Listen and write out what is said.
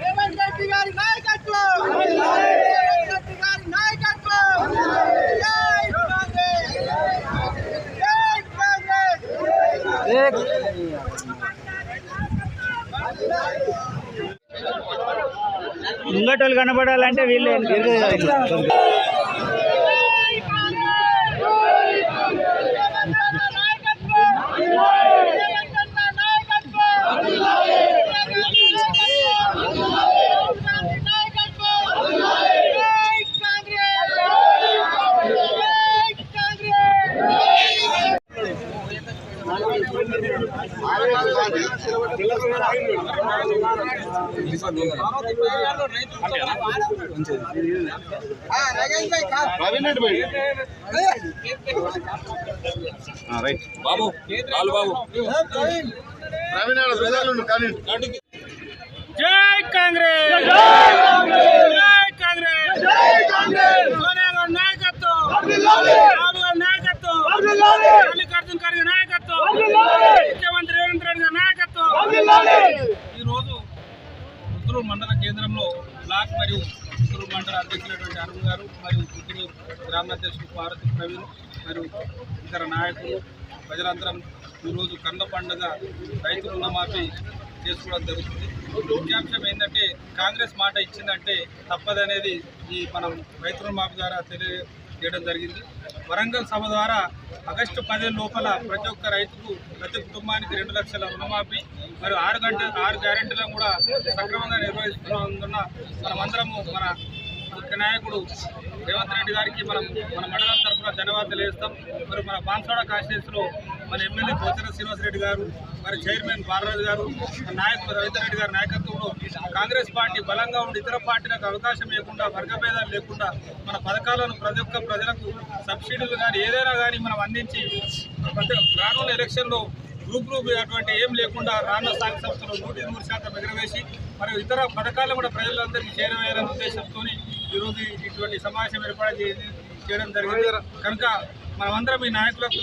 రేవంత్ రెడ్డి గారి నాయకత్వం రేవంత్ రెడ్డి గారి నాయకత్వం జై కాంగ్రెస్ జై కాంగ్రెస్ ముంగటోళ్ళు కనబడాలంటే వీళ్ళు బాబు బాలు బాబు జై కాంగ్రెస్! జై కాంగ్రెస్! సోనియా మండల కేంద్రంలో బ్లాక్ మరియు పుత్తూరు మండల అధ్యక్షులైనటువంటి అరుణ్ గారు మరియు పుత్తూరు గ్రామాధ్యక్షుడు పార్వతి ప్రవీణ్ మరియు ఇతర నాయకులు ప్రజలందరం ఈరోజు కంద పండుగ రైతు రుణమాఫీ చేసుకోవడం జరుగుతుంది. ముఖ్యాంశం ఏంటంటే కాంగ్రెస్ మాట ఇచ్చిందంటే తప్పదనేది ఈ మనం రైతు రుణమాఫీ ద్వారా చేయడం జరిగింది. వరంగల్ సభ ద్వారా ఆగస్టు పది లోపల ప్రతి ఒక్క రైతుకు ప్రతి కుటుంబానికి రెండు లక్షల రుణమాఫీ మరియు ఆరు గంట ఆరు గ్యారెంటీలను కూడా సక్రమంగా నిర్వహిస్తున్నందున మనమందరము మన ముఖ్య నాయకుడు రేవంత్ రెడ్డి గారికి మనం మన మండలం తరఫున ధన్యవాదాలు వేస్తాం మరి మన బాన్సోడ కాన్స్టిట్యూన్సీలో మన ఎమ్మెల్యే పోచర శ్రీనివాసరెడ్డి గారు మరి చైర్మన్ బాలరాజు గారు నాయకులు నాయకుడు రవీంద్ర రెడ్డి గారి నాయకత్వంలో కాంగ్రెస్ పార్టీ బలంగా ఉండి ఇతర పార్టీలకు అవకాశం లేకుండా వర్గభేదాలు లేకుండా మన పథకాలను ప్రతి ఒక్క ప్రజలకు సబ్సిడీలు కానీ ఏదైనా కానీ మనం అందించి రానున్న ఎలక్షన్లో గ్రూప్ గ్రూప్ అటువంటి ఏం లేకుండా రానున్న స్థానిక సంస్థలు నూట నూరు శాతం ఎగరవేసి మరియు ఇతర పథకాలు కూడా ప్రజలందరికీ చేరవేయాలనే ఉద్దేశంతో ఈరోజు ఇటువంటి సమావేశం ఏర్పాటు చేసి చేయడం జరిగింది. కనుక మనమందరం ఈ నాయకులకు